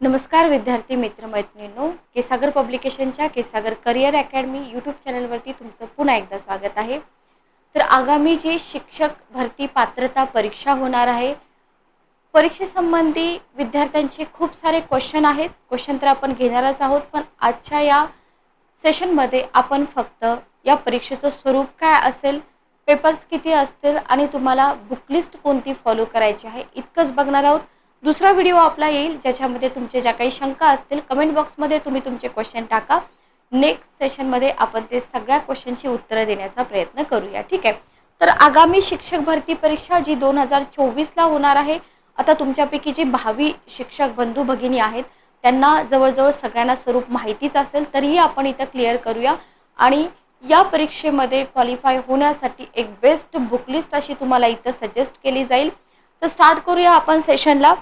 नमस्कार विद्यार्थी मित्र मैत्रिणींनो केसागर पब्लिकेशनच्या केसागर करिअर अकॅडमी यूट्यूब चॅनलवरती तुमचं पुन्हा एकदा स्वागत आहे. तर आगामी जी शिक्षक भरती पात्रता परीक्षा होणार आहे परीक्षेसंबंधी विद्यार्थ्यांचे खूप सारे क्वेश्चन आहेत. क्वेश्चन तर आपण घेणारच आहोत पण आजच्या या सेशनमध्ये आपण फक्त या परीक्षेचं स्वरूप काय असेल पेपर्स किती असतील आणि तुम्हाला बुकलिस्ट कोणती फॉलो करायची आहे इतकंच बघणार आहोत. दुसरा व्हिडिओ आपला येईल ज्याच्यामध्ये तुमचे ज्या काही शंका असतील कमेंट बॉक्समध्ये तुम्ही तुमचे क्वेश्चन टाका. नेक्स्ट सेशनमध्ये आपण ते सगळ्या क्वेश्चनची उत्तरं देण्याचा प्रयत्न करूया ठीक आहे? तर आगामी शिक्षक भरती परीक्षा जी दोन हजार चोवीसला होणार आहे आता तुमच्यापैकी जे भावी शिक्षक बंधू भगिनी आहेत त्यांना जवळजवळ सगळ्यांना स्वरूप माहितीच असेल तरीही आपण इथं क्लिअर करूया. आणि या परीक्षेमध्ये क्वालिफाय होण्यासाठी एक बेस्ट बुकलिस्ट अशी तुम्हाला इथं सजेस्ट केली जाईल. तर स्टार्ट करूया आपण सेशनला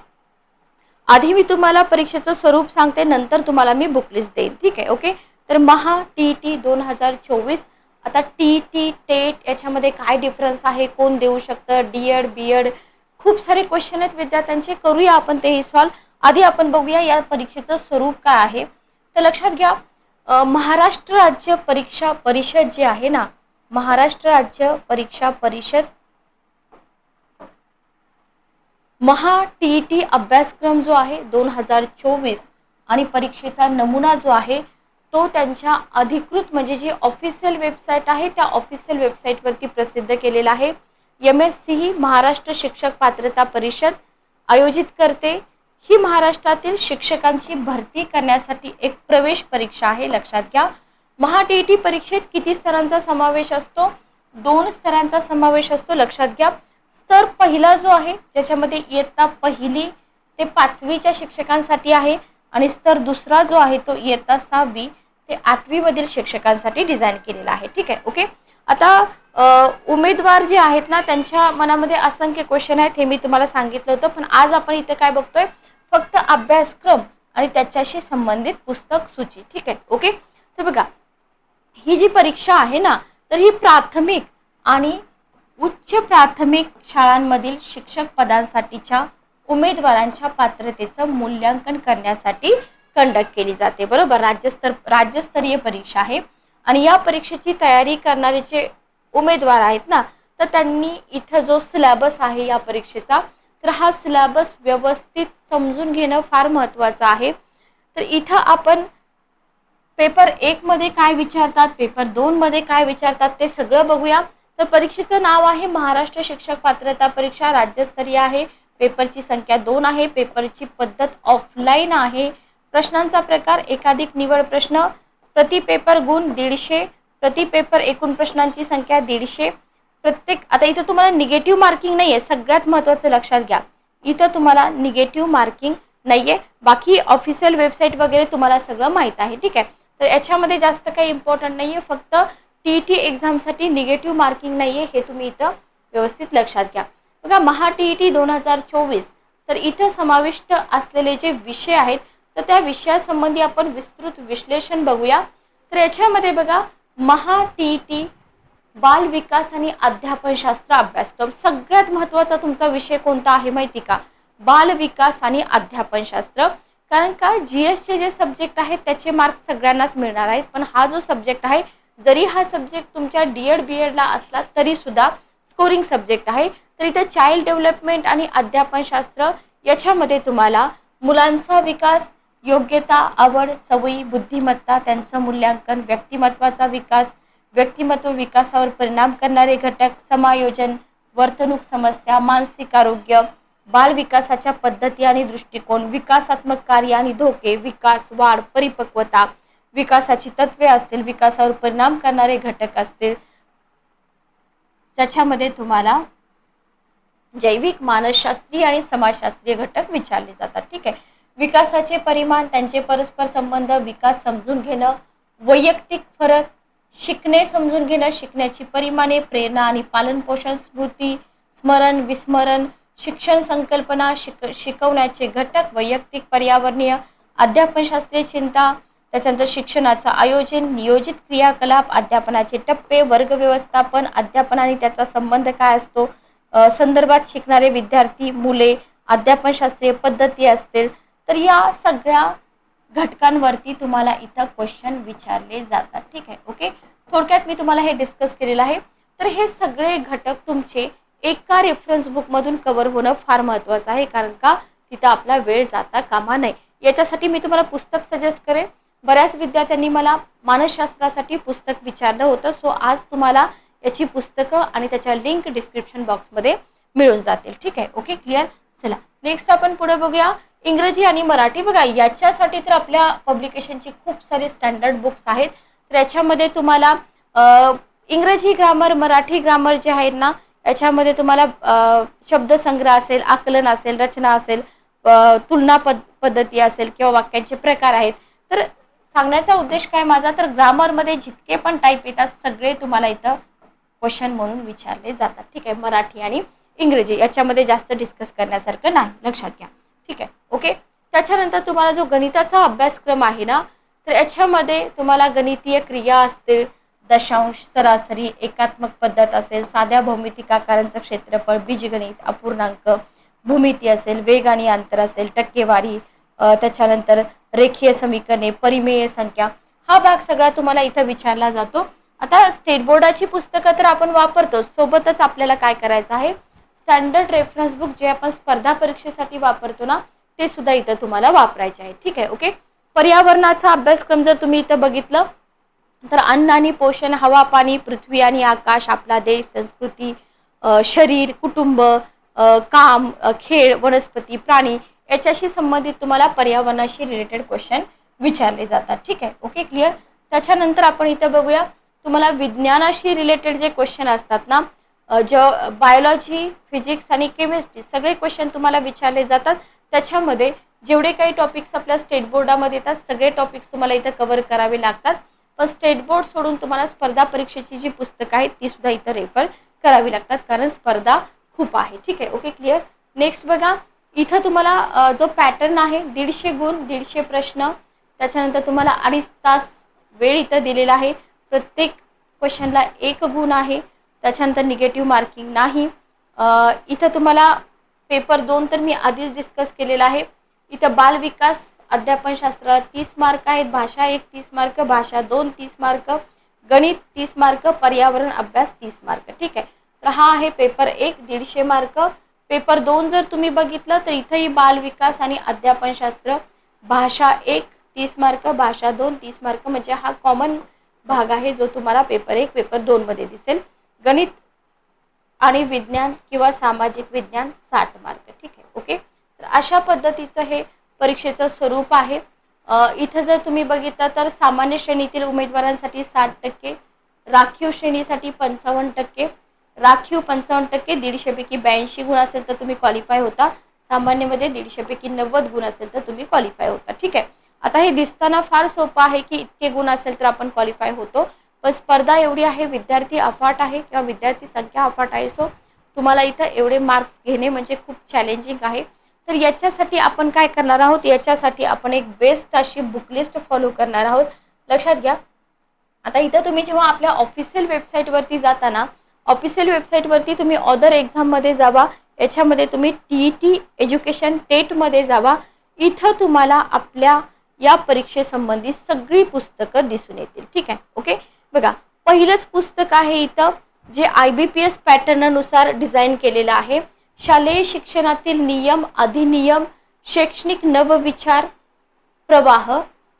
आधी मी तुम्हाला परीक्षेचं स्वरूप सांगते नंतर तुम्हाला मी बुकलिस्ट देईन. ठीक आहे ओके तर महा टी टी दोन हजार चोवीस. आता टी टी टेट याच्यामध्ये काय डिफरन्स आहे? कोण देऊ शकतं? डी एड बी एड खूप सारे क्वेश्चन आहेत विद्यार्थ्यांचे. करूया आपण तेही सॉल्व आधी आपण बघूया या परीक्षेचं स्वरूप काय आहे. तर लक्षात घ्या महाराष्ट्र राज्य परीक्षा परिषद जे आहे ना महाराष्ट्र राज्य परीक्षा परिषद महा टी टी अभ्यासक्रम जो आहे दोन हजार चोवीस आणि परीक्षेचा नमुना जो आहे तो त्यांच्या अधिकृत म्हणजे जी ऑफिशियल वेबसाईट आहे त्या ऑफिशियल वेबसाईटवरती प्रसिद्ध केलेला आहे. एम एस सी ही महाराष्ट्र शिक्षक पात्रता परिषद आयोजित करते. ही महाराष्ट्रातील शिक्षकांची भरती करण्यासाठी एक प्रवेश परीक्षा आहे लक्षात घ्या. महा टी टी परीक्षेत किती स्तरांचा समावेश असतो? दोन स्तरांचा समावेश असतो लक्षात घ्या. तर पहिला जो आहे ज्याच्यामध्ये इयत्ता पहिली ते पाचवीच्या शिक्षकांसाठी आहे आणि स्तर दुसरा जो आहे तो इयत्ता सहावी ते आठवीमधील शिक्षकांसाठी डिझाईन केलेला आहे. ठीक आहे ओके आता उमेदवार जे आहेत ना त्यांच्या मनामध्ये असंख्य क्वेश्चन आहेत हे मी तुम्हाला सांगितलं होतं पण आज आपण इथं काय बघतोय? फक्त अभ्यासक्रम आणि त्याच्याशी संबंधित पुस्तक सूची. ठीक आहे ओके तर बघा ही जी परीक्षा आहे ना तर ही प्राथमिक आणि उच्च प्राथमिक शाळांमधील शिक्षक पदांसाठीच्या उमेदवारांच्या पात्रतेचं मूल्यांकन करण्यासाठी कंडक्ट केली जाते. बरोबर? राज्यस्तर राज्यस्तरीय परीक्षा आहे. आणि या परीक्षेची तयारी करणारे जे उमेदवार आहेत ना तर त्यांनी इथं जो सिलॅबस आहे या परीक्षेचा तर हा सिलॅबस व्यवस्थित समजून घेणं फार महत्त्वाचं आहे. तर इथं आपण पेपर एकमध्ये काय विचारतात पेपर दोनमध्ये काय विचारतात ते सगळं बघूया. तर परीक्षेचं नाव आहे महाराष्ट्र शिक्षक पात्रता परीक्षा. राज्यस्तरीय आहे. पेपरची संख्या दोन आहे. पेपरची पद्धत ऑफलाईन आहे. प्रश्नांचा प्रकार एकाधिक निवड प्रश्न प्रति पेपर गुण दीडशे प्रति पेपर एकूण प्रश्नांची संख्या दीडशे. प्रत्येक आता इथं तुम्हाला निगेटिव्ह मार्किंग नाही आहे सगळ्यात महत्त्वाचं लक्षात घ्या. इथं तुम्हाला निगेटिव्ह मार्किंग नाही आहे बाकी ऑफिशियल वेबसाईट वगैरे तुम्हाला सगळं माहीत आहे ठीक आहे? तर याच्यामध्ये जास्त काही इम्पॉर्टंट नाही आहे फक्त टी टी एक्झामसाठी निगेटिव्ह मार्किंग नाही आहे हे तुम्ही इथं व्यवस्थित लक्षात घ्या. बघा महा टी ई टी दोन हजार चोवीस तर इथं समाविष्ट असलेले जे विषय आहेत तर त्या विषयासंबंधी आपण विस्तृत विश्लेषण बघूया. तर याच्यामध्ये बघा महा टी ई टी बाल विकास आणि अध्यापनशास्त्र अभ्यासक्रम सगळ्यात महत्त्वाचा तुमचा विषय कोणता आहे माहिती का? बाल विकास आणि अध्यापनशास्त्र. कारण का जी एसचे जे सब्जेक्ट आहेत त्याचे मार्क्स सगळ्यांनाच मिळणार आहेत पण हा जो सब्जेक्ट आहे जरी हा सब्जेक्ट तुमच्या डी एड बी एडला असला तरी सुद्धा स्कोरिंग सब्जेक्ट आहे. तर इथे चाइल्ड डेव्हलपमेंट आणि अध्यापनशास्त्र याच्यामध्ये तुम्हाला मुलांचा विकास योग्यता आवड सवयी बुद्धिमत्ता त्यांचं मूल्यांकन व्यक्तिमत्वाचा विकास व्यक्तिमत्व विकासावर परिणाम करणारे घटक समायोजन वर्तणूक समस्या मानसिक आरोग्य बाल विकासाच्या पद्धती आणि दृष्टिकोन विकासात्मक कार्य आणि धोके विकास वाढ परिपक्वता विकासाची तत्वे असतील विकासावर परिणाम करणारे घटक असतील ज्याच्यामध्ये तुम्हाला जैविक मानसशास्त्रीय आणि समाजशास्त्रीय घटक विचारले जातात. ठीक आहे? विकासाचे परिमाण त्यांचे परस्पर संबंध विकास समजून घेणं वैयक्तिक फरक शिकणे समजून घेणं शिकण्याची परिमाणे प्रेरणा आणि पालनपोषण स्मृती स्मरण विस्मरण शिक्षण संकल्पना शिक शिकवण्याचे घटक वैयक्तिक पर्यावरणीय अध्यापनशास्त्रीय चिंता त्याच्यानंतर शिक्षणाचं आयोजन नियोजित क्रियाकलाप अध्यापनाचे टप्पे वर्ग व्यवस्थापन अध्यापन आणि त्याचा संबंध काय असतो? संदर्भात शिकणारे विद्यार्थी मुले अध्यापनशास्त्रीय पद्धती असतील. तर या सगळ्या घटकांवरती तुम्हाला इथं क्वेश्चन विचारले जातात. ठीक आहे? ओके? थोडक्यात मी तुम्हाला हे डिस्कस केलेलं आहे. तर हे सगळे घटक तुमचे एका रेफरन्स बुकमधून कव्हर होणं फार महत्त्वाचं आहे. कारण का? तिथं आपला वेळ जाता कामा नये. याच्यासाठी मी तुम्हाला पुस्तक सजेस्ट करेन. बऱ्याच विद्यार्थ्यांनी मला मानसशास्त्रासाठी पुस्तक विचारलं होतं. सो आज तुम्हाला याची पुस्तकं आणि त्याच्या लिंक डिस्क्रिप्शन बॉक्समध्ये मिळून जातील. ठीक आहे? ओके क्लिअर चला. नेक्स्ट आपण पुढे बघूया. इंग्रजी आणि मराठी. बघा याच्यासाठी तर आपल्या पब्लिकेशनची खूप सारे स्टँडर्ड बुक्स आहेत. तर याच्यामध्ये तुम्हाला इंग्रजी ग्रामर मराठी ग्रामर जे आहेत ना याच्यामध्ये तुम्हाला शब्दसंग्रह असेल आकलन असेल रचना असेल तुलना पद पद्धती असेल किंवा वाक्यांचे प्रकार आहेत. तर सांगण्याचा उद्देश काय माझा? तर ग्रामरमध्ये जितके पण टाईप येतात सगळे तुम्हाला इथं क्वेश्चन म्हणून विचारले जातात. ठीक आहे? मराठी आणि इंग्रजी याच्यामध्ये जास्त डिस्कस करण्यासारखं नाही. लक्षात घ्या. ठीक आहे? ओके त्याच्यानंतर तुम्हाला जो गणिताचा अभ्यासक्रम आहे ना तर याच्यामध्ये तुम्हाला गणितीय क्रिया असतील दशांश सरासरी एकात्मक पद्धत असेल साध्या भौमितिक आकारांचं क्षेत्रफळ बीजगणित अपूर्णांक भूमिती असेल वेग आणि अंतर असेल टक्केवारी त्याच्यानंतर रेखीय समीकरणे परिमेय संख्या हा भाग सगळा तुम्हाला इथं विचारला जातो. आता स्टेट बोर्डाची पुस्तकं तर आपण वापरतो सोबतच आपल्याला काय करायचं आहे? स्टँडर्ड रेफरन्स बुक जे आपण स्पर्धा परीक्षेसाठी वापरतो ना ते सुद्धा इथं तुम्हाला वापरायचे आहे. ठीक आहे ओके पर्यावरणाचा अभ्यासक्रम जर तुम्ही इथं बघितलं तर अन्न आणि पोषण हवा पाणी पृथ्वी आणि आकाश आपला देश संस्कृती शरीर कुटुंब काम खेळ वनस्पती प्राणी याच्याशी संबंधित तुम्हाला पर्यावरणाशी रिलेटेड क्वेश्चन विचारले जातात. ठीक आहे? ओके क्लिअर त्याच्यानंतर आपण इथं बघूया. तुम्हाला विज्ञानाशी रिलेटेड जे क्वेश्चन असतात ना ज बायोलॉजी फिजिक्स आणि केमिस्ट्री सगळे क्वेश्चन तुम्हाला विचारले जातात. त्याच्यामध्ये जेवढे काही टॉपिक्स आपल्या स्टेट बोर्डामध्ये येतात सगळे टॉपिक्स तुम्हाला इथं कव्हर करावे लागतात. पण स्टेट बोर्ड सोडून तुम्हाला स्पर्धा परीक्षेची जी पुस्तकं आहेत ती सुद्धा इथं रेफर करावी लागतात. कारण स्पर्धा खूप आहे. ठीक आहे? ओके क्लिअर नेक्स्ट बघा. इथं तुम्हाला जो पॅटर्न आहे दीडशे गुण दीडशे प्रश्न त्याच्यानंतर तुम्हाला अडीच तास वेळ इथं दिलेला आहे. प्रत्येक क्वेश्चनला एक गुण आहे त्याच्यानंतर निगेटिव्ह मार्किंग नाही. इथं तुम्हाला पेपर दोन तर मी आधीच डिस्कस केलेला आहे. इथं बालविकास अध्यापनशास्त्राला तीस मार्क आहेत भाषा एक तीस मार्क भाषा दोन तीस मार्क गणित तीस मार्क पर्यावरण अभ्यास तीस मार्क ठीक आहे? तर हा आहे पेपर एक दीडशे मार्क पेपर दोन जर तुम्ही बघितलं तर इथंही बालविकास आणि अध्यापनशास्त्र भाषा एक तीस मार्क भाषा दोन तीस मार्क म्हणजे हा कॉमन भाग आहे जो तुम्हाला पेपर एक पेपर दोनमध्ये दिसेल. गणित आणि विज्ञान किंवा सामाजिक विज्ञान साठ मार्क ठीक आहे ओके? तर अशा पद्धतीचं हे परीक्षेचं स्वरूप आहे. इथं जर तुम्ही बघितलं तर सामान्य श्रेणीतील उमेदवारांसाठी साठ टक्के राखीव श्रेणीसाठी पंचावन्न टक्के राखीव पंचावन्न टक्के दीडशेपैकी ब्याऐंशी गुण असेल तर तुम्ही क्वालिफाय होता. सामान्यमध्ये दीडशेपैकी नव्वद गुण असेल तर तुम्ही क्वालिफाय होता. ठीक आहे? आता हे दिसताना फार सोपं आहे की इतके गुण असेल तर आपण क्वालिफाय होतो. पण स्पर्धा एवढी आहे विद्यार्थी अफाट आहे किंवा विद्यार्थी संख्या अफाट आहे. सो तुम्हाला इथं एवढे मार्क्स घेणे म्हणजे खूप चॅलेंजिंग आहे. तर याच्यासाठी आपण काय करणार आहोत? याच्यासाठी आपण एक बेस्ट अशी बुकलिस्ट फॉलो करणार आहोत. लक्षात घ्या. आता इथं तुम्ही जेव्हा आपल्या ऑफिशियल वेबसाईटवरती जाताना ऑफिशियल वेबसाईटवरती तुम्ही अदर एक्झाममध्ये जावा. याच्यामध्ये तुम्ही टी ई टी एज्युकेशन टेटमध्ये जावा. इथं तुम्हाला आपल्या या परीक्षेसंबंधी सगळी पुस्तकं दिसून येतील. ठीक आहे? ओके बघा पहिलंच पुस्तक आहे इथं जे आय बी पी एस पॅटर्ननुसार डिझाईन केलेलं आहे. शालेय शिक्षणातील नियम अधिनियम शैक्षणिक नवविचार प्रवाह.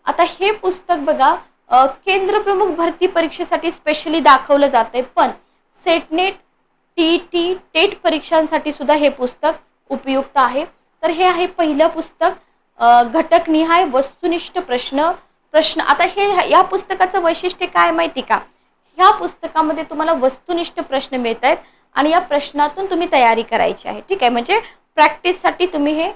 आता हे पुस्तक बघा केंद्र प्रमुख भरती परीक्षेसाठी स्पेशली दाखवलं जातंय. पण SET NET T T TET परीक्षांसाठी सुद्धा हे पुस्तक उपयुक्त आहे. तर हे आहे पहिलं पुस्तक घटकनिहाय वस्तुनिष्ठ प्रश्न प्रश्न. आता हे या पुस्तकाचं वैशिष्ट्य काय माहिती का? ह्या पुस्तकामध्ये तुम्हाला वस्तुनिष्ठ प्रश्न मिळत आहेत आणि या प्रश्नातून तुम्ही तयारी करायची आहे. ठीक आहे? म्हणजे प्रॅक्टिससाठी तुम्ही हे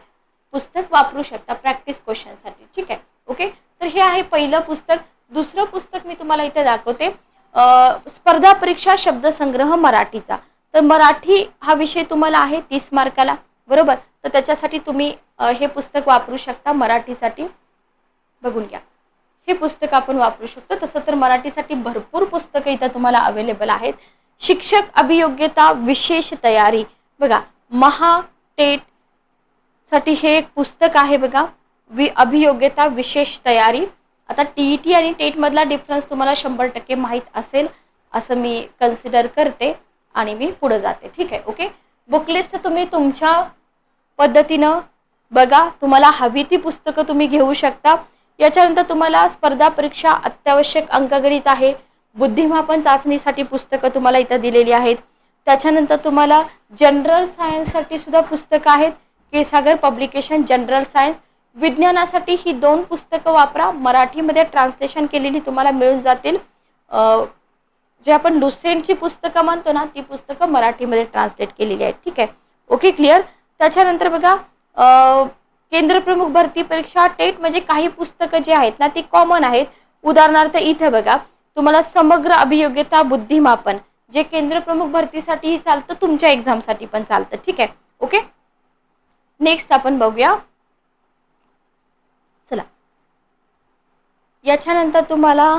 पुस्तक वापरू शकता प्रॅक्टिस क्वेश्चनसाठी. ठीक आहे? ओके? तर हे आहे पहिलं पुस्तक. दुसरं पुस्तक मी तुम्हाला इथे दाखवते. स्पर्धा परीक्षा शब्दसंग्रह मराठीचा. तर मराठी हा विषय तुम्हाला आहे तीस मार्काला बरोबर? तर त्याच्यासाठी तुम्ही हे पुस्तक वापरू शकता मराठीसाठी. बघून घ्या. हे पुस्तक आपण वापरू शकतो. तसं तर मराठीसाठी भरपूर पुस्तकं इथं तुम्हाला अवेलेबल आहेत. शिक्षक अभियोग्यता विशेष तयारी. बघा महा टेटसाठी हे एक पुस्तक आहे बघा. वि अभियोग्यता विशेष तयारी. आता टी ई टी आणि टेटमधला डिफरन्स तुम्हाला शंभर टक्के माहीत असेल असं मी कन्सिडर करते आणि मी पुढं जाते. ठीक आहे? ओके बुकलिस्ट तुम्ही तुमच्या पद्धतीनं बघा. तुम्हाला हवी ती पुस्तकं तुम्ही घेऊ शकता. याच्यानंतर तुम्हाला स्पर्धा परीक्षा अत्यावश्यक अंकगणित आहे. बुद्धिमापन चाचणीसाठी पुस्तकं तुम्हाला इथं दिलेली आहेत. त्याच्यानंतर तुम्हाला जनरल सायन्ससाठी सुद्धा पुस्तकं आहेत. केसागर पब्लिकेशन जनरल सायन्स विज्ञानासाठी ही दोन पुस्तकं वापरा. मराठीमध्ये ट्रान्सलेशन केलेली तुम्हाला मिळून जातील. जे आपण लुसेंटची पुस्तकं म्हणतो ना ती पुस्तकं मराठीमध्ये ट्रान्सलेट केलेली आहेत. ठीक आहे? ओके क्लिअर त्याच्यानंतर बघा केंद्रप्रमुख भरती परीक्षा टेट म्हणजे काही पुस्तकं जी आहेत ना ती कॉमन आहेत. उदाहरणार्थ इथे बघा तुम्हाला समग्र अभियोग्यता बुद्धिमापन जे केंद्रप्रमुख भरतीसाठीही चालतं तुमच्या एक्झामसाठी पण चालतं. ठीक आहे? ओके नेक्स्ट आपण बघूया चला याच्यानंतर तुम्हाला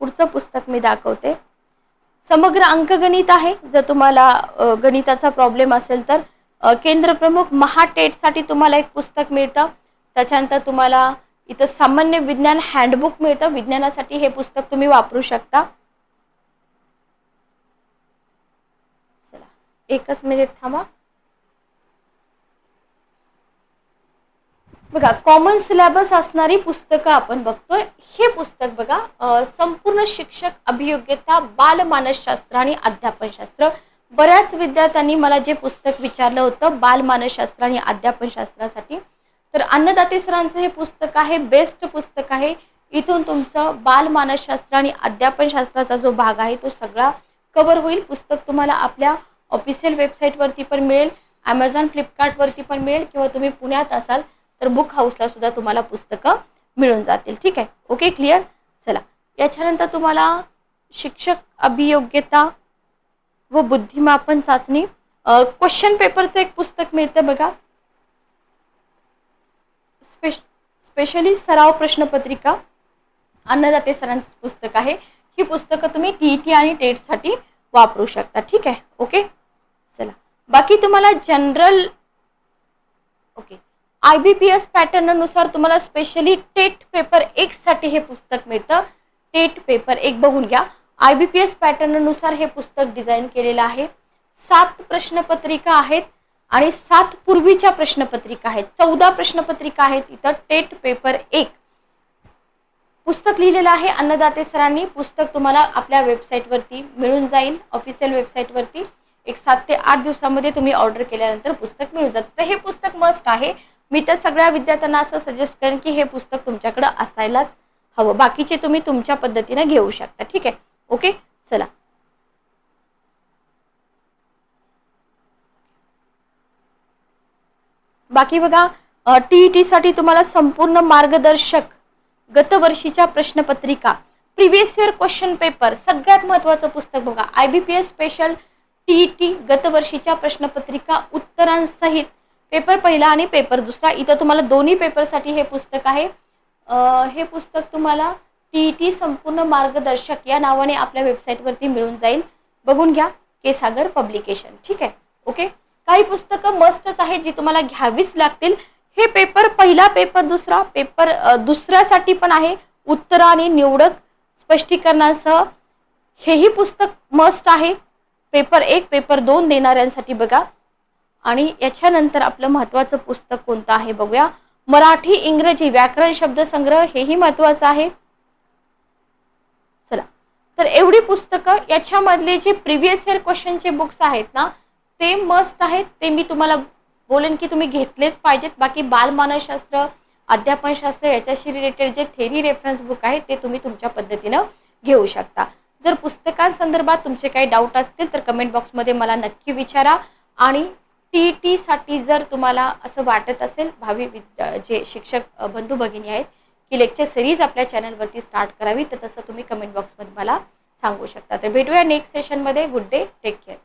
पुढचं पुस्तक मी दाखवते. समग्र अंकगणित आहे. जर तुम्हाला गणिताचा प्रॉब्लेम असेल तर केंद्रप्रमुख महाटेटसाठी तुम्हाला एक पुस्तक मिळतं. त्याच्यानंतर तुम्हाला इथं सामान्य विज्ञान हँडबुक मिळतं. विज्ञानासाठी हे पुस्तक तुम्ही वापरू शकता. चला एकच मिनिट थांबा. बघा कॉमन सिलेबस असणारी पुस्तकं आपण बघतोय. हे पुस्तक बघा संपूर्ण शिक्षक अभियोग्यता बालमानसशास्त्र आणि अध्यापनशास्त्र. बऱ्याच विद्यार्थ्यांनी मला जे पुस्तक विचारलं होतं बालमानसशास्त्र आणि अध्यापनशास्त्रासाठी तर अन्नदाते सरांचं हे पुस्तक आहे बेस्ट पुस्तक आहे. इथून तुमचं बालमानसशास्त्र आणि अध्यापनशास्त्राचा जो भाग आहे तो सगळा कवर होईल. पुस्तक तुम्हाला आपल्या ऑफिशियल वेबसाईटवरती पण मिळेल ॲमेझॉन फ्लिपकार्टवरती पण मिळेल किंवा तुम्ही पुण्यात असाल तर बुक हाऊसला सुद्धा तुम्हाला पुस्तकं मिळून जातील. ठीक आहे? ओके क्लिअर चला. याच्यानंतर तुम्हाला शिक्षक अभियोग्यता व बुद्धिमापन चाचणी क्वेश्चन पेपरचं एक पुस्तक मिळतं बघा. स्पेश स्पेशली सराव प्रश्नपत्रिका अन्नदाते सरांचं पुस्तक आहे. ही पुस्तकं तुम्ही टी टी आणि टेटसाठी वापरू शकता. ठीक आहे? ओके चला. बाकी तुम्हाला general I B P S पॅटर्ननुसार तुम्हाला स्पेशली टेट पेपरसाठी हे पुस्तक मिळतं. टेट पेपर एक बघून घ्या. आय बी पी एस पॅटर्ननुसार हे पुस्तक डिझाईन केलेलं आहे. सात प्रश्नपत्रिका आहेत आणि सात पूर्वीच्या प्रश्नपत्रिका आहेत. चौदा प्रश्नपत्रिका आहेत इथं टेट पेपर एक. पुस्तक लिहिलेलं आहे अन्नदाते सरांनी. पुस्तक तुम्हाला आपल्या वेबसाईटवरती मिळून जाईल. ऑफिशियल वेबसाईटवरती एक सात ते आठ दिवसामध्ये तुम्ही ऑर्डर केल्यानंतर पुस्तक मिळून जातं. तर हे पुस्तक मस्ट आहे. मी तर सगळ्या विद्यार्थ्यांना असं सजेस्ट करेन की हे पुस्तक तुमच्याकडे असायलाच हवं. बाकीचे तुम्ही तुमच्या पद्धतीने घेऊ शकता. ठीक आहे? ओके चला. बाकी बघा टीईटी साठी तुम्हाला संपूर्ण मार्गदर्शक गतवर्षीच्या प्रश्नपत्रिका प्रिव्हियस इयर क्वेश्चन पेपर सगळ्यात महत्वाचं पुस्तक बघा. I B P S special TET गतवर्षीच्या प्रश्नपत्रिका उत्तरांसहित पेपर पहिला आणि पेपर दुसरा. इथं तुम्हाला दोन्ही पेपरसाठी हे पुस्तक आहे. हे पुस्तक तुम्हाला टी टी संपूर्ण मार्गदर्शक या नावाने आपल्या वेबसाईटवरती मिळून जाईल. बघून घ्या. के सागर पब्लिकेशन ठीक आहे? ओके काही पुस्तकं मस्टच आहेत जी तुम्हाला घ्यावीच लागतील. हे पेपर पहिला पेपर दुसरा पेपर दुसऱ्यासाठी पण आहे. उत्तर आणि निवडक स्पष्टीकरणासह हेही पुस्तक मस्ट आहे. पेपर एक पेपर दोन देणाऱ्यांसाठी बघा. आणि याच्यानंतर आपलं महत्वाचं पुस्तक कोणतं आहे बघूया. मराठी इंग्रजी व्याकरण शब्दसंग्रह हेही महत्वाचं आहे. चला. तर एवढी पुस्तकं याच्यामधले जे प्रिव्हियस इयर क्वेश्चनचे बुक्स आहेत ना ते मस्त आहेत. ते मी तुम्हाला बोलेन की तुम्ही घेतलेच पाहिजेत. बाकी बालमानसशास्त्र अध्यापनशास्त्र याच्याशी रिलेटेड जे थेरी रेफरन्स बुक आहे ते तुम्ही तुमच्या पद्धतीनं घेऊ शकता. जर पुस्तकांसंदर्भात तुमचे काही डाऊट असतील तर कमेंट बॉक्समध्ये मला नक्की विचारा. आणि टी साठी जर तुम्हाला असं वाटत असेल भावी विद्या जे शिक्षक बंधू भगिनी आहेत की लेक्चर सिरीज आपल्या चॅनलवरती स्टार्ट करावी तर तसं तुम्ही कमेंट बॉक्समध्ये मला सांगू शकता. तर भेटूया नेक्स्ट सेशनमध्ये गुड डे टेक केअर